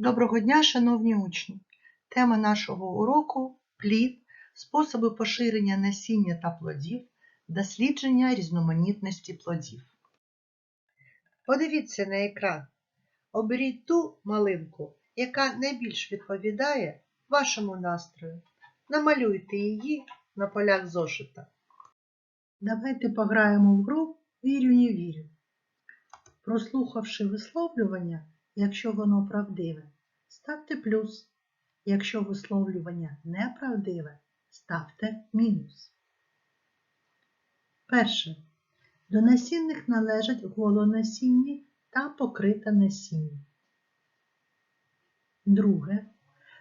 Доброго дня, шановні учні! Тема нашого уроку плід, способи поширення насіння та плодів, дослідження різноманітності плодів. Подивіться на екран. Оберіть ту малинку, яка найбільш відповідає вашому настрою. Намалюйте її на полях зошита. Давайте пограємо в гру Вірю, не вірю. Прослухавши висловлювання, якщо воно правдиве, ставте плюс. Якщо висловлювання неправдиве, ставте мінус. Перше. До насінних належать голонасінні та покрита насіння. Друге.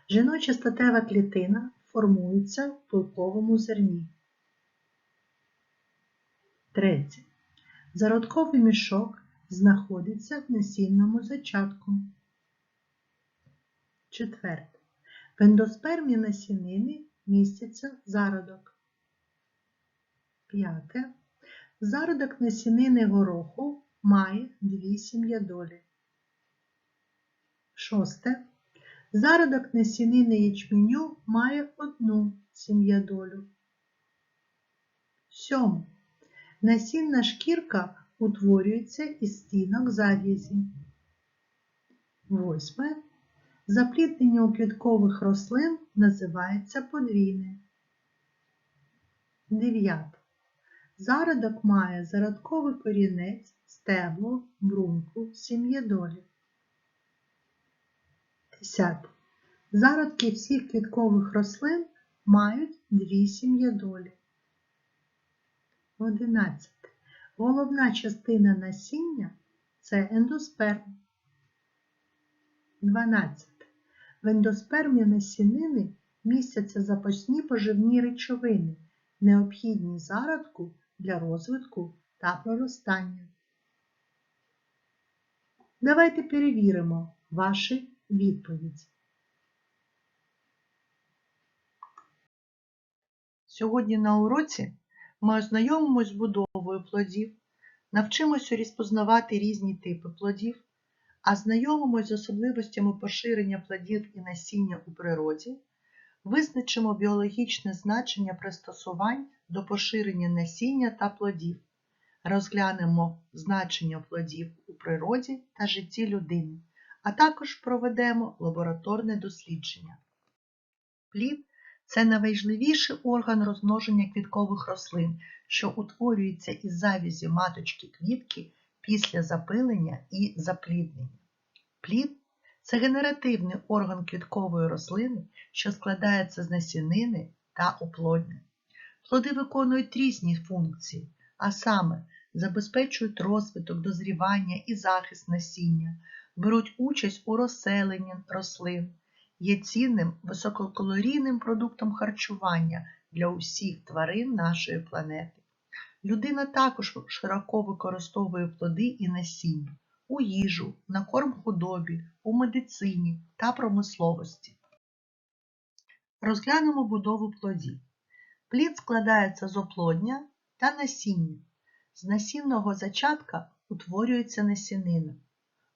Жіноча статева клітина формується в пилковому зерні. Третє. Зародковий мішок знаходиться в насінному зачатку. Четверте. В ендоспермі насінини міститься зародок. П'яте. Зародок насінини гороху має дві сім'ядолі. Шосте. Зародок насінини ячменю має одну сім'ядолю. Сьоме. Насінна шкірка утворюється із стінок зав'язі. Восьме. Запліднення у квіткових рослин називається подвійне. Дев'яте. Зародок має зародковий корінець, стебло, бруньку, сім'єдолі. Десяте. Зародки всіх квіткових рослин мають дві сім'єдолі. Одинадцяте. Головна частина насіння це ендосперм. 12. В ендоспермі насінини містяться запасні поживні речовини, необхідні зародку для розвитку та проростання. Давайте перевіримо ваші відповіді. Сьогодні на уроці ми ознайомимось з будовою плодів, навчимося розпознавати різні типи плодів, а знайомимось з особливостями поширення плодів і насіння у природі, визначимо біологічне значення пристосувань до поширення насіння та плодів, розглянемо значення плодів у природі та житті людини, а також проведемо лабораторне дослідження. Плід це найважливіший орган розмноження квіткових рослин, що утворюється із завязі маточки квітки після запилення і запліднення. Плід це генеративний орган квіткової рослини, що складається з насінини та оплодня. Плоди виконують різні функції, а саме забезпечують розвиток, дозрівання і захист насіння, беруть участь у розселенні рослин, є цінним висококалорійним продуктом харчування для усіх тварин нашої планети. Людина також широко використовує плоди і насіння у їжу, на корм худобі, у медицині та промисловості. Розглянемо будову плодів. Плід складається з оплодня та насіння. З насінного зачатка утворюється насінина.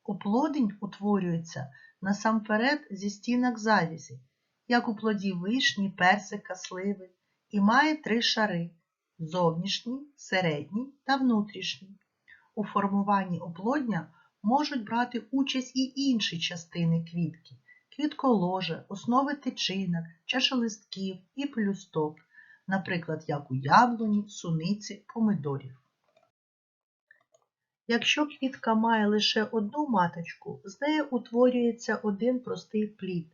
Оплодень утворюється насамперед зі стінок завязі, як у плодів вишні, персика, сливи, і має три шари зовнішній, середній та внутрішній. У формуванні оплодня можуть брати участь і інші частини квітки квітколоже, основи тичинок, чашелистків і плюсток, наприклад, як у яблуні, суниці, помидорів. Якщо квітка має лише одну маточку, з неї утворюється один простий плід,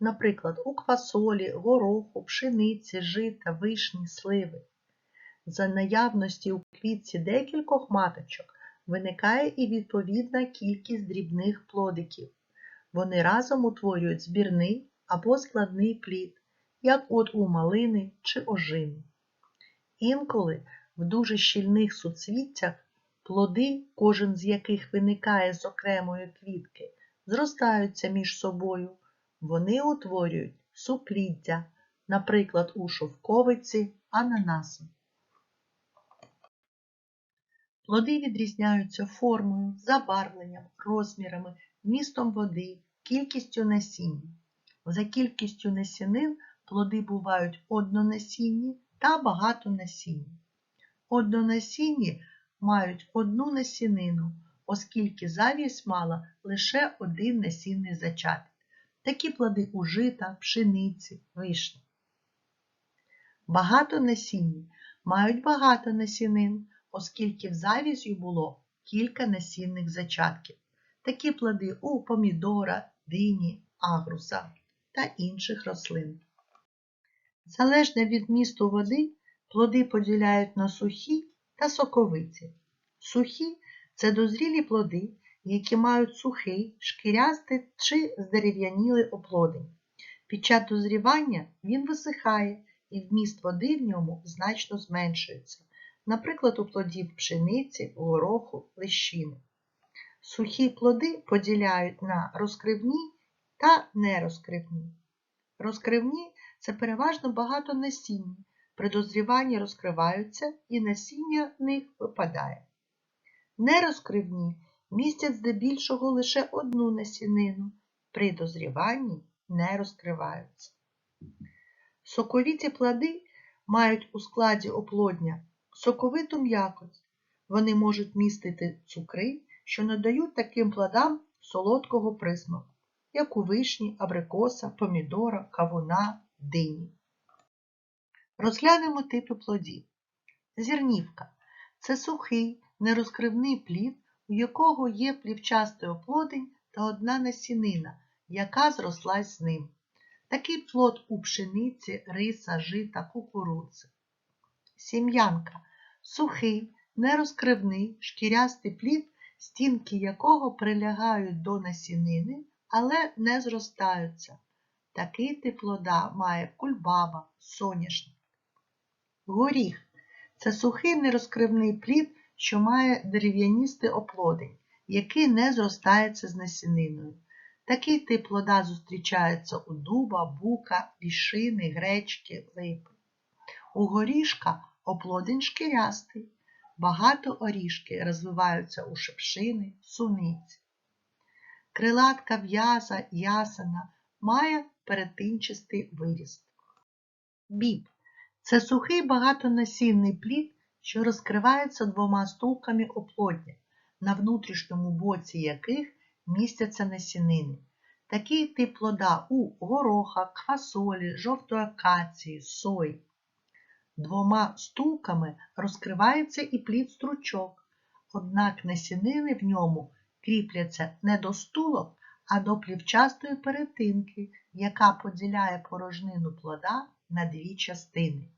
наприклад, у квасолі, гороху, пшениці, жита, вишні, сливи. За наявності у квітці декількох маточок виникає і відповідна кількість дрібних плодиків. Вони разом утворюють збірний або складний плід, як от у малини чи ожини. Інколи в дуже щільних суцвіттях плоди, кожен з яких виникає з окремої квітки, зростаються між собою. Вони утворюють супліддя, наприклад, у шовковиці ананасу. Плоди відрізняються формою, забарвленням, розмірами, вмістом води, кількістю насіння. За кількістю насінин плоди бувають однонасінні та багатонасінні. Однонасінні мають одну насінину, оскільки завість мала лише один насінний зачаток. Такі плоди у жита, пшениці, вишні. Багатонасінні мають багато насінин, оскільки в завізі було кілька насінних зачатків. Такі плоди у помідора, дині, агруса та інших рослин. Залежно від місту води, плоди поділяють на сухі та соковиті. Сухі це дозрілі плоди, які мають сухий, шкірястий чи здерев'янілий оплодень. Під час дозрівання він висихає і вміст води в ньому значно зменшується, наприклад, у плодів пшениці, гороху, лищини. Сухі плоди поділяють на розкривні та нерозкривні. Розкривні це переважно багато насіння. При дозріванні розкриваються і насіння в них випадає. Нерозкривні містять здебільшого лише одну насінину, при дозріванні не розкриваються. Соковіті плоди мають у складі оплодня соковиту м'якоть. Вони можуть містити цукри, що надають таким плодам солодкого присмаку, як у вишні, абрикоса, помідора, кавуна, дині. Розглянемо типи плодів. Зірнівка це сухий, нерозкривний плід, у якого є плівчастий оплодень та одна насінина, яка зрослась з ним. Такий плод у пшениці, риса, жита, кукурудзи. Сім'янка сухий, нерозкривний, шкірястий плід, стінки якого прилягають до насінини, але не зростаються. Такий тип плода має кульбаба, соняшник. Горіх це сухий нерозкривний плід, що має дерев'яністий оплодень, який не зростається з насіниною. Такий тип плода зустрічається у дуба, бука, лішини, гречки, липи. У горішка оплодень шкірястий. Багато орішки розвиваються у шипшини, суниці. Крилатка в'яза, ясена має перетинчастий виріст. Біб це сухий багатонасінний плід, що розкривається двома стулками оплодня, на внутрішньому боці яких містяться насінини. Такий тип плода у гороха, квасолі, жовтої акації, сої. Двома стулками розкривається і плід стручок, однак насінини в ньому кріпляться не до стулок, а до плівчастої перетинки, яка поділяє порожнину плода на дві частини.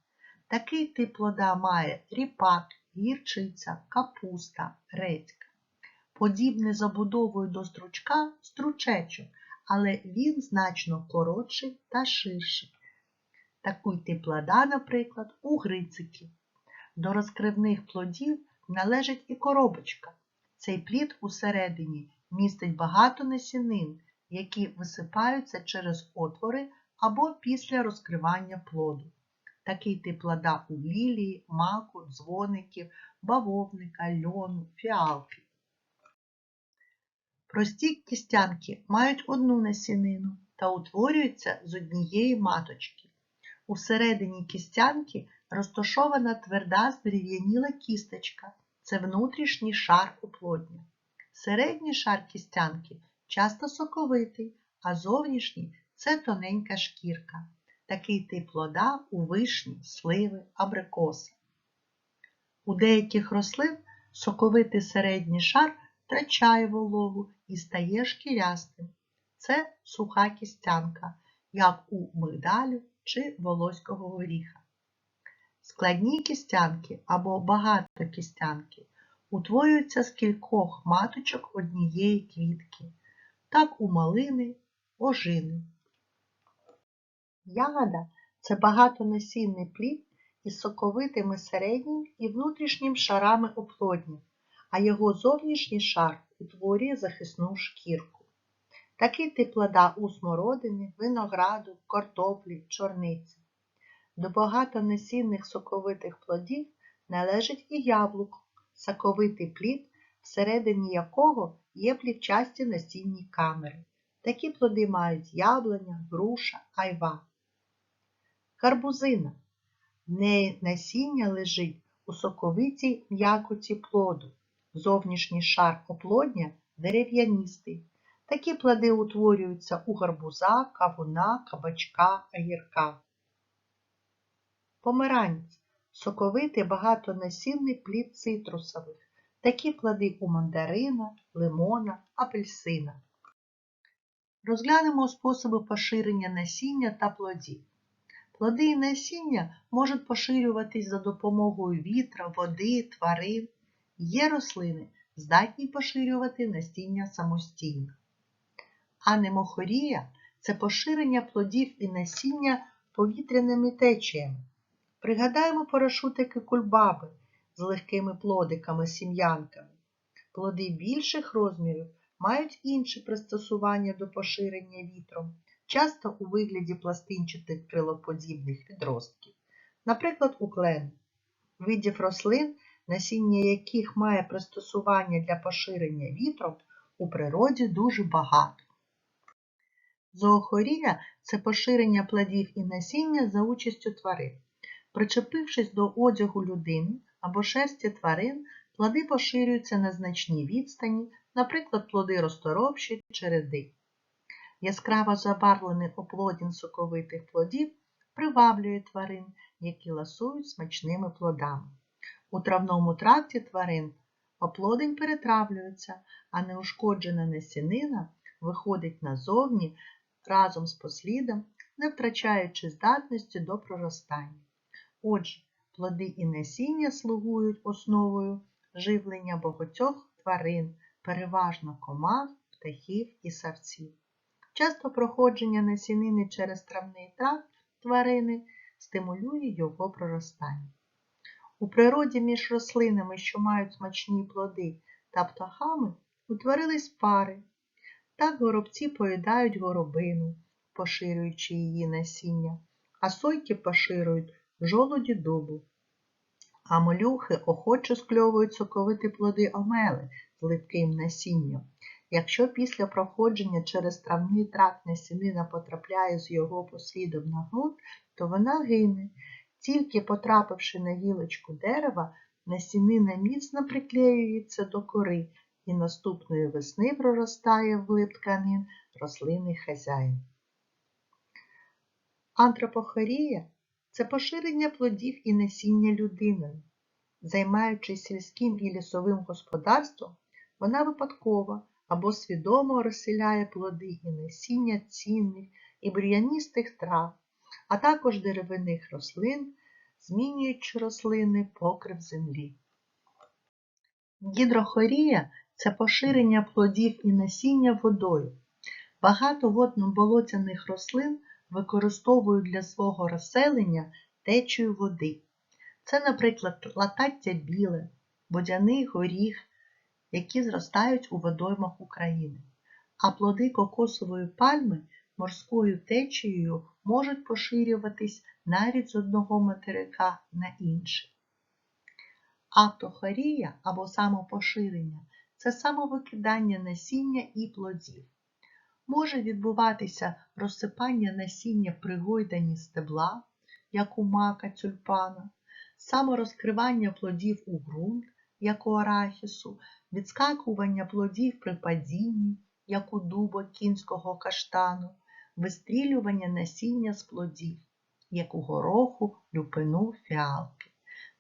Такий тип плода має ріпак, гірчиця, капуста, редька. Подібний забудовою до стручка стручечок, але він значно коротший та ширший. Такий тип плода, наприклад, у грициків. До розкривних плодів належить і коробочка. Цей плід усередині містить багато насінин, які висипаються через отвори або після розкривання плоду. Такий тип плода у лілії, маку, дзвоників, бавовника, льону, фіалки. Прості кістянки мають одну насінину та утворюються з однієї маточки. Усередині кістянки розташована тверда здерев'яніла кісточка це внутрішній шар оплодня. Середній шар кістянки часто соковитий, а зовнішній це тоненька шкірка. Такий тип плода у вишні, сливи, абрикоси. У деяких рослин соковитий середній шар втрачає вологу і стає шкірястим. Це суха кістянка, як у мигдалю чи волоського горіха. Складні кістянки або багатокістянки утворюються з кількох маточок однієї квітки, так у малини, ожини. Ягода це багатонасінний плід із соковитими середнім і внутрішнім шарами оплодня, а його зовнішній шар утворює захисну шкірку. Такий тип плода у смородини, винограду, картоплі, чорниці. До багатонасінних соковитих плодів належить і яблуко, соковитий плід, всередині якого є плівчасті насінні камери. Такі плоди мають яблуня, груша, айва. Карбузина. В неї насіння лежить у соковитій м'якоті плоду. Зовнішній шар оплодня дерев'яністий. Такі плоди утворюються у гарбуза, кавуна, кабачка, огірка. Помиранець соковитий багатонасінний плід цитрусових. Такі плоди у мандарина, лимона, апельсина. Розглянемо способи поширення насіння та плодів. Плоди і насіння можуть поширюватись за допомогою вітра, води, тварин. Є рослини, здатні поширювати насіння самостійно. Анемохорія це поширення плодів і насіння повітряними течіями. Пригадаємо парашутики кульбаби з легкими плодиками, сім'янками. Плоди більших розмірів мають інші пристосування до поширення вітром, часто у вигляді пластинчатих крилоподібних відростків, наприклад, у клену. Видів рослин, насіння яких має пристосування для поширення вітром, у природі дуже багато. Зоохорія це поширення плодів і насіння за участю тварин. Причепившись до одягу людини або шерсті тварин, плоди поширюються на значній відстані, наприклад, плоди розторопші череди. Яскраво забарвлений оплодін соковитих плодів приваблює тварин, які ласують смачними плодами. У травному тракті тварин оплодень перетравлюється, а неушкоджена насінина виходить назовні разом з послідом, не втрачаючи здатності до проростання. Отже, плоди і насіння слугують основою живлення багатьох тварин, переважно комах, птахів і савців. Часто проходження насінини через травний тракт тварини стимулює його проростання. У природі між рослинами, що мають смачні плоди та птахами, утворились пари. Так горобці поїдають горобину, поширюючи її насіння, а сойки поширюють жолуді дубу. А молюхи охоче скльовують соковиті плоди омели з липким насінням. Якщо після проходження через травний тракт насінина потрапляє з його послідом на ґрунт, то вона гине. Тільки потрапивши на гілочку дерева, насінина міцно приклеюється до кори і наступної весни проростає в тканин рослинний хазяїн. Антропохорія це поширення плодів і насіння людиною. Займаючись сільським і лісовим господарством, вона випадково або свідомо розселяє плоди і насіння цінних і бур'яністих трав, а також деревинних рослин, змінюючи рослини покрив землі. Гідрохорія це поширення плодів і насіння водою. Багато водно-болотяних рослин використовують для свого розселення течію води. Це, наприклад, латаття біле, водяний горіх, які зростають у водоймах України. А плоди кокосової пальми морською течією можуть поширюватись навіть з одного материка на інший. Автохорія або самопоширення це самовикидання насіння і плодів. Може відбуватися розсипання насіння при гойданні стебла, як у мака тюльпана, саморозкривання плодів у ґрунт, як у арахісу, відскакування плодів при падінні, як у дуба кінського каштану, вистрілювання насіння з плодів, як у гороху, люпину, фіалки.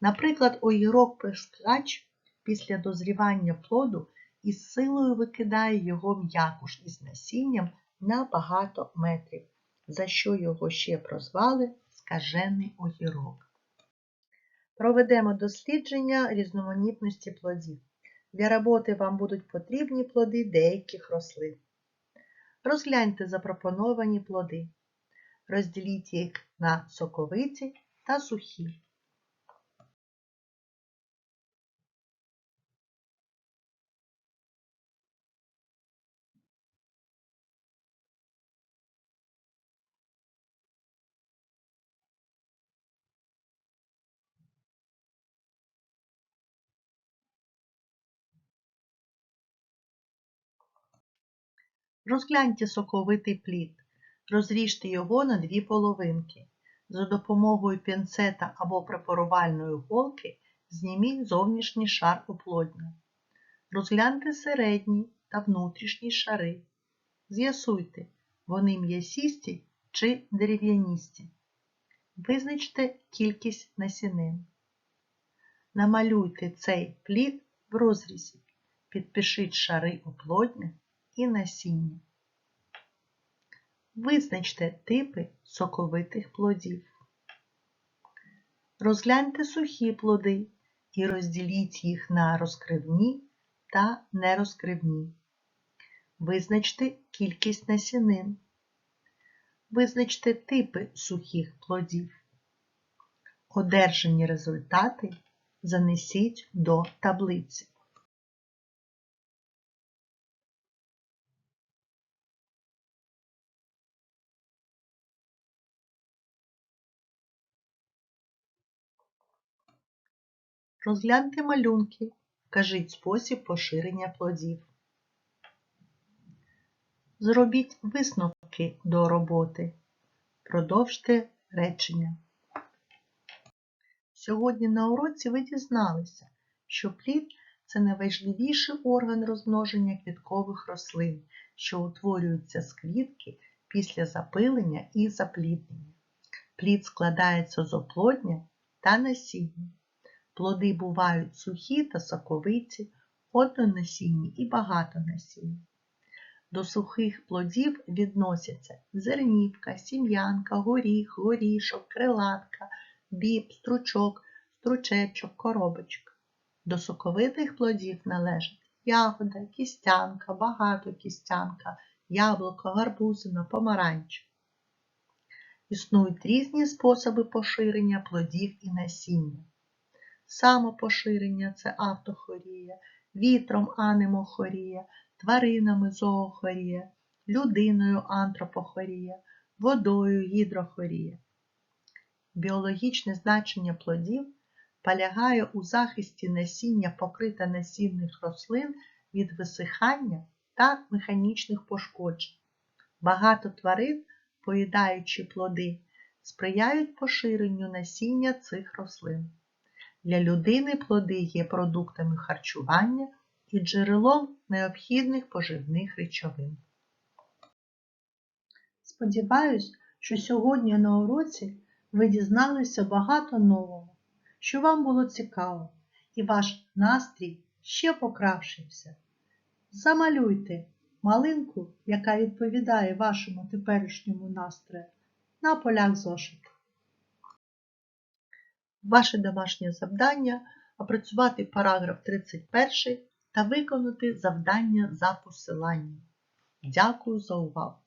Наприклад, огірок пескач після дозрівання плоду із силою викидає його м'якуш із насінням на багато метрів, за що його ще прозвали скажений огірок. Проведемо дослідження різноманітності плодів. Для роботи вам будуть потрібні плоди деяких рослин. Розгляньте запропоновані плоди. Розділіть їх на соковиті та сухі. Розгляньте соковитий плід. Розріжте його на дві половинки. За допомогою пінцета або препарувальної голки зніміть зовнішній шар оплодня. Розгляньте середній та внутрішній шари. З'ясуйте, вони м'ясісті чи дерев'яністі. Визначте кількість насінин. Намалюйте цей плід в розрізі. Підпишіть шари оплодня і насіння. Визначте типи соковитих плодів. Розгляньте сухі плоди і розділіть їх на розкривні та нерозкривні. Визначте кількість насінин. Визначте типи сухих плодів. Одержані результати занесіть до таблиці. Розгляньте малюнки, вкажіть спосіб поширення плодів. Зробіть висновки до роботи. Продовжте речення. Сьогодні на уроці ви дізналися, що плід це найважливіший орган розмноження квіткових рослин, що утворюються з квітки після запилення і запліднення. Плід складається з оплодня та насіння. Плоди бувають сухі та соковиті, однонасінні і багатонасінні. До сухих плодів відносяться зернівка, сім'янка, горіх, горішок, крилатка, біб, стручок, стручечок, коробочка. До соковитих плодів належать ягода, кістянка, багатокістянка, яблуко, гарбузина, помаранч. Існують різні способи поширення плодів і насіння. Самопоширення це автохорія, вітром анемохорія, тваринами зоохорія, людиною антропохорія, водою гідрохорія. Біологічне значення плодів полягає у захисті насіння покрита насінних рослин від висихання та механічних пошкоджень. Багато тварин, поїдаючи плоди, сприяють поширенню насіння цих рослин. Для людини плоди є продуктами харчування і джерелом необхідних поживних речовин. Сподіваюсь, що сьогодні на уроці ви дізналися багато нового, що вам було цікаво, і ваш настрій ще покращився. Замалюйте малинку, яка відповідає вашому теперішньому настрою, на полях зошиту. Ваше домашнє завдання опрацювати параграф 31 та виконати завдання за посиланням. Дякую за увагу!